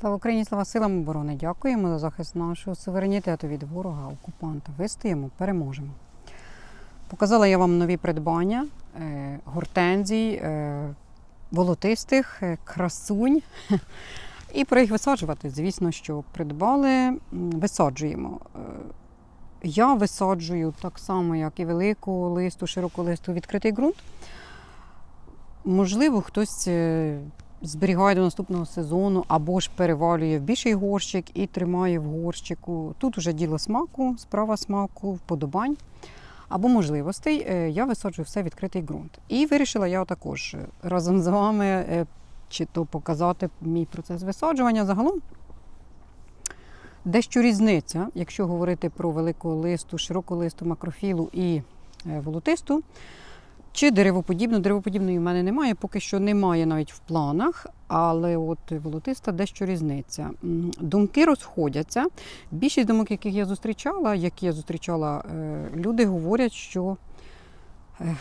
Слава Україні, слава силам оборони! Дякуємо за захист нашого суверенітету від ворога, окупанта. Вистоїмо, переможемо. Показала я вам нові придбання е, гортензій, е, волотистих, е, красунь. І про їх висаджувати. Звісно, що придбали, висаджуємо. Я висаджую так само, як і велику листу, широку листу, відкритий ґрунт. Можливо, хтось зберігає до наступного сезону або ж перевалює в більший горщик і тримає в горщику. Тут уже діло смаку, справа смаку, вподобань або можливостей. Е, Я висаджую все відкритий ґрунт. І вирішила я також разом з вами е, чи то показати мій процес висаджування загалом. Дещо різниця, якщо говорити про велику листу, широку листу, макрофілу і е, волотисту. Чи деревоподібну? Деревоподібної в мене немає, поки що немає навіть в планах, але от волотиста дещо різниця. Думки розходяться. Більшість думок, яких я зустрічала, які я зустрічала, е, люди говорять, що е,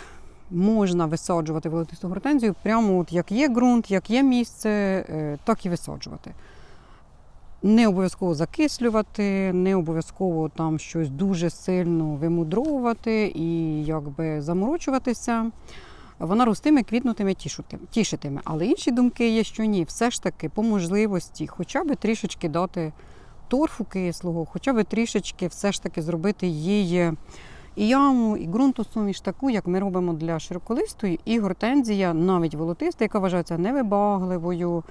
можна висаджувати волотисту гортензію прямо от як є ґрунт, як є місце, е, так і висаджувати. Не обов'язково закислювати, не обов'язково там щось дуже сильно вимудровувати і якби заморочуватися. Вона ростиме, квітнутиме, тішитиме. Але інші думки є, що ні, все ж таки по можливості, хоча б трішечки дати торфу кислого, хоча б трішечки все ж таки зробити її і яму, і ґрунтосуміш таку, як ми робимо для широколистої, і гортензія, навіть волотиста, яка вважається невибагливою,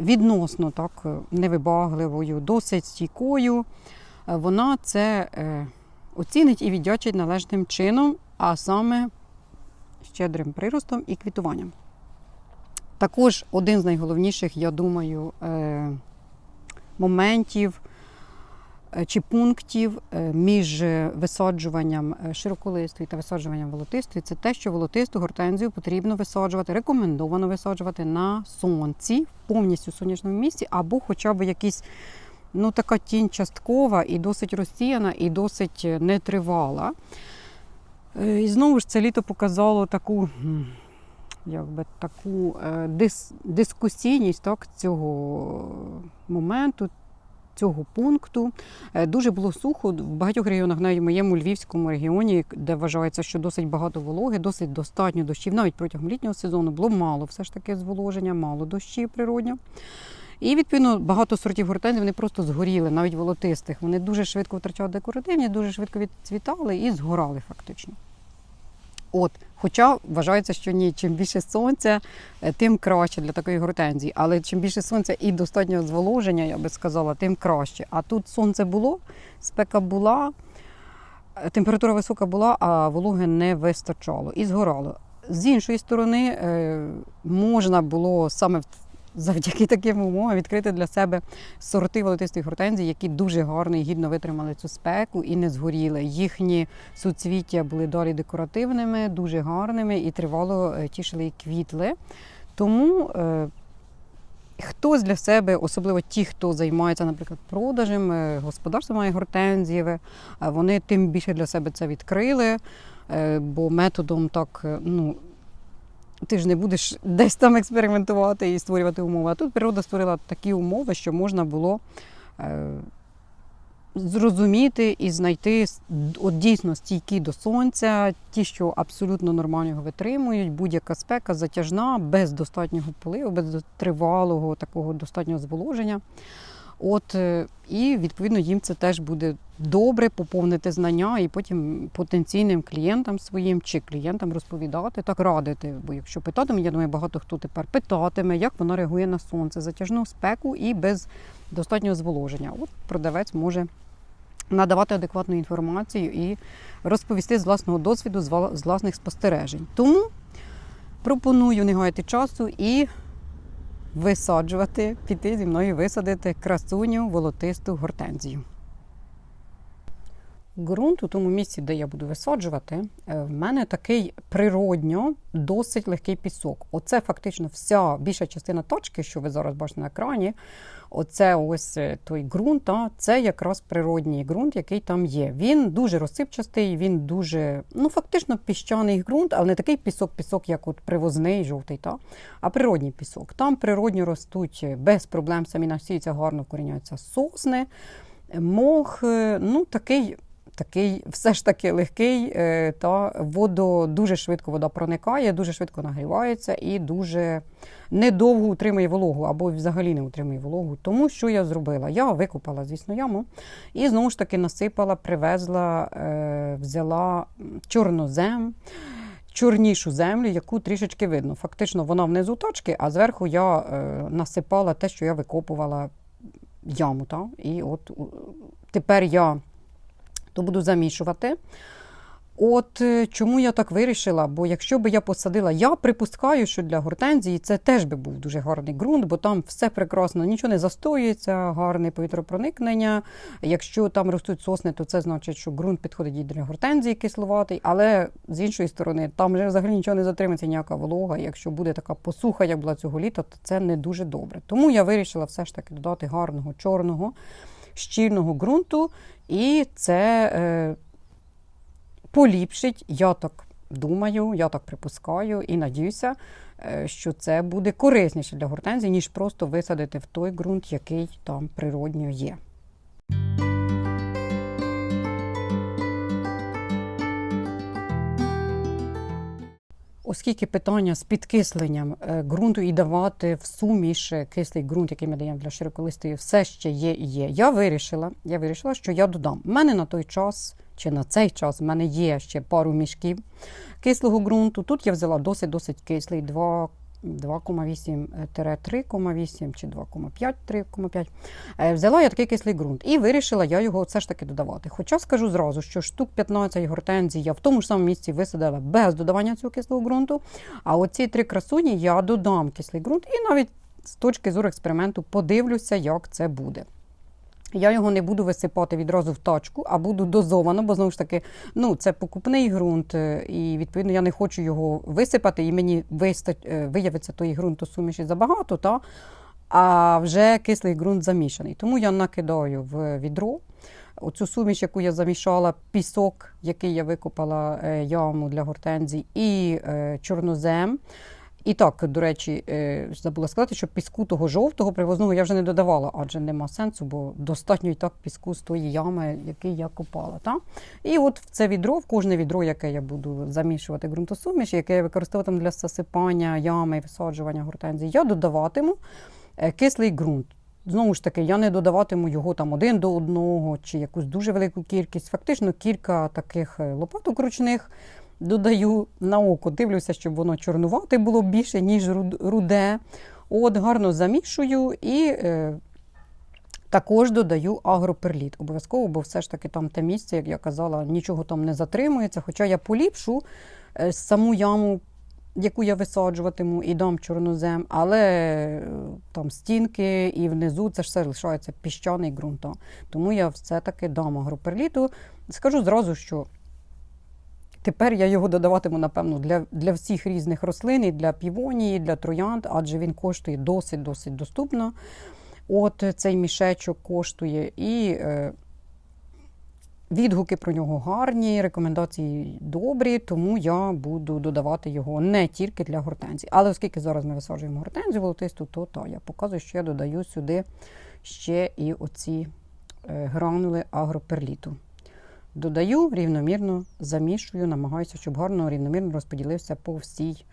відносно так невибагливою, досить стійкою, е, вона це е, оцінить і віддячить належним чином, а саме щедрим приростом і квітуванням. Також один з найголовніших, я думаю, е, моментів е, чи пунктів е, між висаджуванням е, широколистої та висаджуванням волотистої це те, що волотисту гортензію потрібно висаджувати, рекомендовано висаджувати на сонці, повністю в сонячному місці, або хоча б якісь. Ну, така тінь часткова і досить розсіяна, і досить е, нетривала. Е, І знову ж це літо показало таку, якби, таку е, дис, дискусійність так, цього моменту, цього пункту. Е, Дуже було сухо в багатьох регіонах, навіть в моєму львівському регіоні, де вважається, що досить багато вологи, досить достатньо дощів. Навіть протягом літнього сезону було мало все ж таки зволоження, мало дощів природньо. І відповідно багато сортів гортензій вони просто згоріли, навіть волотистих. Вони дуже швидко втрачали декоративність, дуже швидко відцвітали і згорали фактично. От, хоча вважається, що ні, чим більше сонця, е, тим краще для такої гортензії. Але чим більше сонця і достатнього зволоження, я би сказала, тим краще. А тут сонце було, спека була, е, температура висока була, а вологи не вистачало і згорало. З іншої сторони, е, можна було саме в- завдяки таким умовам відкрити для себе сорти волотистої гортензії, які дуже гарно і гідно витримали цю спеку і не згоріли. Їхні суцвіття були далі декоративними, дуже гарними і тривало е, тішили і квітли. Тому е, хтось для себе, особливо ті, хто займається, наприклад, продажем, е, господарство має гортензієве, вони тим більше для себе це відкрили, бо методом так, ну. Ти ж не будеш десь там експериментувати і створювати умови. А тут природа створила такі умови, що можна було е, зрозуміти і знайти от дійсно стійкі до сонця, ті, що абсолютно нормально його витримують, будь-яка спека затяжна, без достатнього поливу, без тривалого такого достатнього зволоження. От, е, і відповідно їм це теж буде добре поповнити знання і потім потенційним клієнтам своїм чи клієнтам розповідати, так радити. Бо якщо питатиме, я думаю, багато хто тепер питатиме, як вона реагує на сонце, затяжну спеку і без достатнього зволоження. От продавець може надавати адекватну інформацію і розповісти з власного досвіду, з власних спостережень. Тому пропоную не гаяти часу і висаджувати, піти зі мною висадити красуню волотисту гортензію. Ґрунт у тому місці, де я буду висаджувати, е, в мене такий природньо досить легкий пісок. Оце фактично вся більша частина точки, що ви зараз бачите на екрані. Оце ось е, той ґрунт, а, це якраз природній ґрунт, який там є. Він дуже розсипчастий, він дуже, ну фактично піщаний ґрунт, але не такий пісок-пісок, як от привозний жовтий, та, а природній пісок. Там природньо ростуть е, без проблем, самі насіються, гарно вкоріняються сосни, мох, ну такий. Такий все ж таки легкий, е, та воду дуже швидко вода проникає, дуже швидко нагрівається і дуже недовго утримує вологу або взагалі не утримує вологу. Тому що я зробила? Я викопала, звісно, яму і знову ж таки насипала, привезла, е, взяла чорнозем. Чорнішу землю, яку трішечки видно. Фактично, вона внизу точки, а зверху я е, насипала те, що я викопувала яму. Та? І от у- тепер я то буду замішувати. От е, чому я так вирішила? Бо якщо би я посадила, я припускаю, що для гортензії це теж би був дуже гарний ґрунт, бо там все прекрасно, нічого не застоюється, гарне повітропроникнення. Якщо там ростуть сосни, то це значить, що ґрунт підходить і для гортензії кисловатий. Але з іншої сторони, там вже взагалі нічого не затримається, ніяка волога. Якщо буде така посуха, як була цього літа, то це не дуже добре. Тому я вирішила все ж таки додати гарного чорного, щільного ґрунту, і це. Е, поліпшить, я так думаю, я так припускаю і надіюся, е, що це буде корисніше для гортензії, ніж просто висадити в той ґрунт, який там природньо є. Оскільки питання з підкисленням е, ґрунту і давати в суміш е, кислий ґрунт, який ми даємо для широколистої, все ще є і є. Я вирішила, я вирішила, що я додам. У мене на той час чи на цей час в мене є ще пару мішків кислого ґрунту. Тут я взяла досить досить кислий 2 2,8-3,8 чи 2,5-3,5. Е, Взяла я такий кислий ґрунт і вирішила я його все ж таки додавати. Хоча скажу зразу, що штук 15 гортензій я в тому ж самому місці висадила без додавання цього кислого ґрунту. А оці три красуні я додам кислий ґрунт і навіть з точки зору експерименту подивлюся, як це буде. Я його не буду висипати відразу в тачку, а буду дозовано, бо знову ж таки, ну це покупний ґрунт, е, і відповідно я не хочу його висипати, і мені вистать, е, виявиться тої ґрунтосуміші забагато, та, а вже кислий ґрунт замішаний. Тому я накидаю в відро. Оцю суміш, яку я замішала, пісок, який я викопала е, яму для гортензій, і чорнозем. І так, до речі, е, забула сказати, що піску того жовтого привозного я вже не додавала, адже нема сенсу, бо достатньо і так піску з тої ями, який я копала. Та? І от в це відро, в кожне відро, яке я буду замішувати ґрунтосуміш, яке я використовуватиму для засипання ями і висаджування гортензій, я додаватиму е, кислий ґрунт. Знову ж таки, я не додаватиму його там один до одного чи якусь дуже велику кількість. Фактично кілька таких е, лопаток ручних додаю на око, дивлюся, щоб воно чорнувате було більше, ніж руде. От гарно замішую і е, також додаю агроперліт. Обов'язково, бо все ж таки там те місце, як я казала, нічого там не затримується. Хоча я поліпшу е, саму яму, яку я висаджуватиму, і дам чорнозем, але е, там стінки і внизу це ж все лишається піщаний ґрунт. Тому я все-таки дам агроперліту. Скажу зразу, що Тепер я його додаватиму, напевно, для, для всіх різних рослин, і для півонії, для троянд, адже він коштує досить-досить доступно. От цей мішечок коштує і е, відгуки про нього гарні, рекомендації добрі, тому я буду додавати його не тільки для гортензій. Але оскільки зараз ми висаджуємо гортензію волотисту, то та, я показую, що я додаю сюди ще і оці е, гранули агроперліту. Додаю рівномірно, замішую, намагаюся, щоб гарно рівномірно розподілився по всій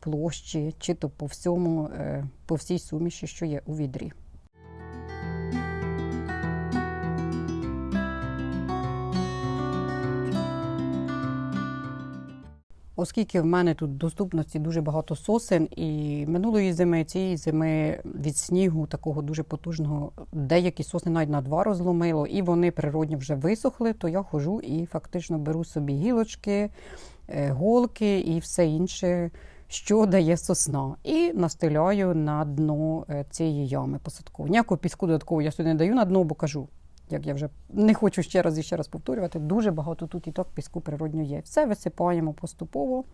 площі, чи то по всьому, е, по всій суміші, що є у відрі. Оскільки в мене тут доступності дуже багато сосен, і минулої зими, цієї зими від снігу такого дуже потужного, деякі сосни навіть на два розломило, і вони природні вже висохли, то я хожу і фактично беру собі гілочки, е, голки і все інше, що дає сосна, і настеляю на дно е, цієї ями посадкової. Ніякого піску додаткового я сюди не даю на дно, бо кажу. Як я вже не хочу ще раз і ще раз повторювати, дуже багато тут і так піску природньо є. Все висипаємо поступово.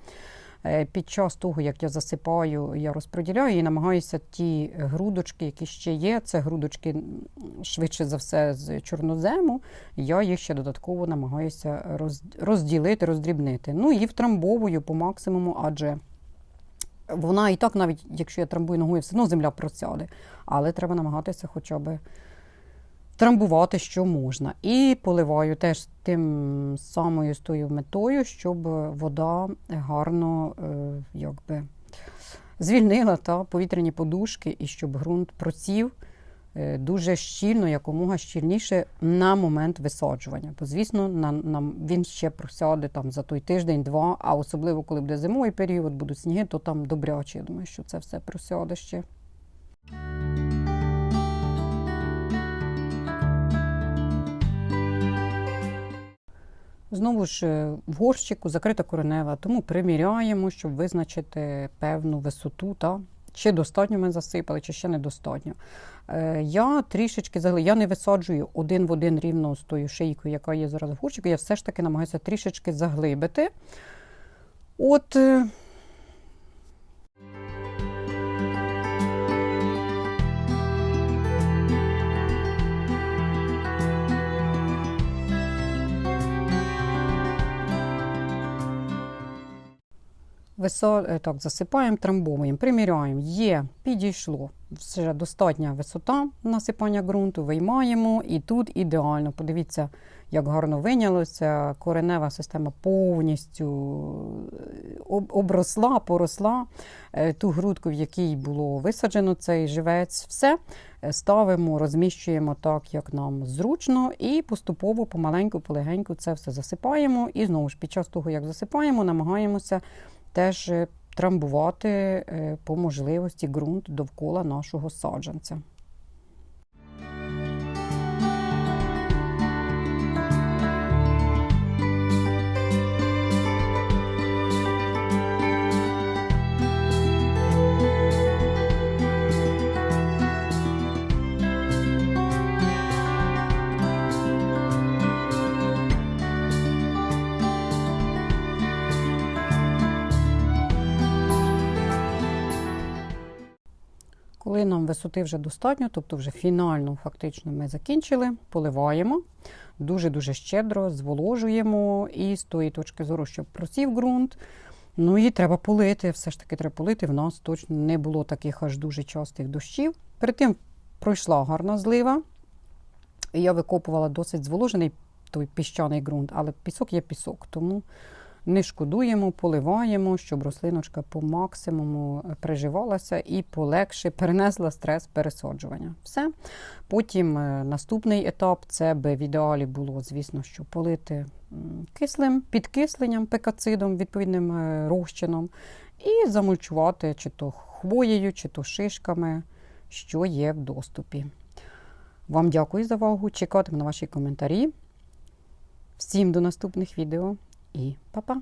Е, Під час того, як я засипаю, я розподіляю і намагаюся ті грудочки, які ще є, це грудочки швидше за все з чорнозему. Я їх ще додатково намагаюся розділити, роздрібнити. Ну і втрамбовую по максимуму, адже вона і так, навіть якщо я трамбую ногою, все одно земля просяде. Але треба намагатися хоча б трамбувати, що можна. І поливаю теж тим самою з тою метою, щоб вода гарно е, якби, звільнила та, повітряні подушки, і щоб ґрунт просів е, дуже щільно, якомога щільніше на момент висаджування. Бо, звісно, на, нам він ще просяде там за той тиждень-два, а особливо коли буде зимовий період, будуть сніги, то там добряче. Я думаю, що це все просяде ще. Знову ж е, в горщику закрита коренева, тому приміряємо, щоб визначити певну висоту, та, чи достатньо ми засипали, чи ще недостатньо. Е, я трішечки я не висаджую один в один рівно з тою шийкою, яка є зараз в горщику. Я все ж таки намагаюся трішечки заглибити. От Висо... е, засипаємо, трамбовуємо, приміряємо. Є, підійшло. Вже достатня висота насипання ґрунту, виймаємо, і тут ідеально. Подивіться, як гарно вийнялося. Коренева система повністю е, обросла, поросла. Е, Ту грудку, в якій було висаджено цей живець, все ставимо, розміщуємо так, як нам зручно, і поступово, помаленьку, полегеньку це все засипаємо. І знову ж під час того, як засипаємо, намагаємося теж е, трамбувати е, по можливості ґрунт довкола нашого саджанця. Коли нам висоти вже достатньо, тобто вже фінально фактично ми закінчили, поливаємо дуже-дуже щедро, зволожуємо і з тої точки зору, щоб просів ґрунт. Ну і треба полити, все ж таки треба полити. В нас точно не було таких аж дуже частих дощів. Перед тим пройшла гарна злива. І я викопувала досить зволожений той піщаний ґрунт, але пісок є пісок, тому не шкодуємо, поливаємо, щоб рослиночка по максимуму е, приживалася і полегше перенесла стрес пересаджування. Все. Потім е, наступний етап це би в ідеалі було, звісно, що полити кислим підкисленням, пекацидом, відповідним е, розчином, і замульчувати чи то хвоєю, чи то шишками, що є в доступі. Вам дякую за увагу. Чекатиму на ваші коментарі. Всім до наступних відео і па-па!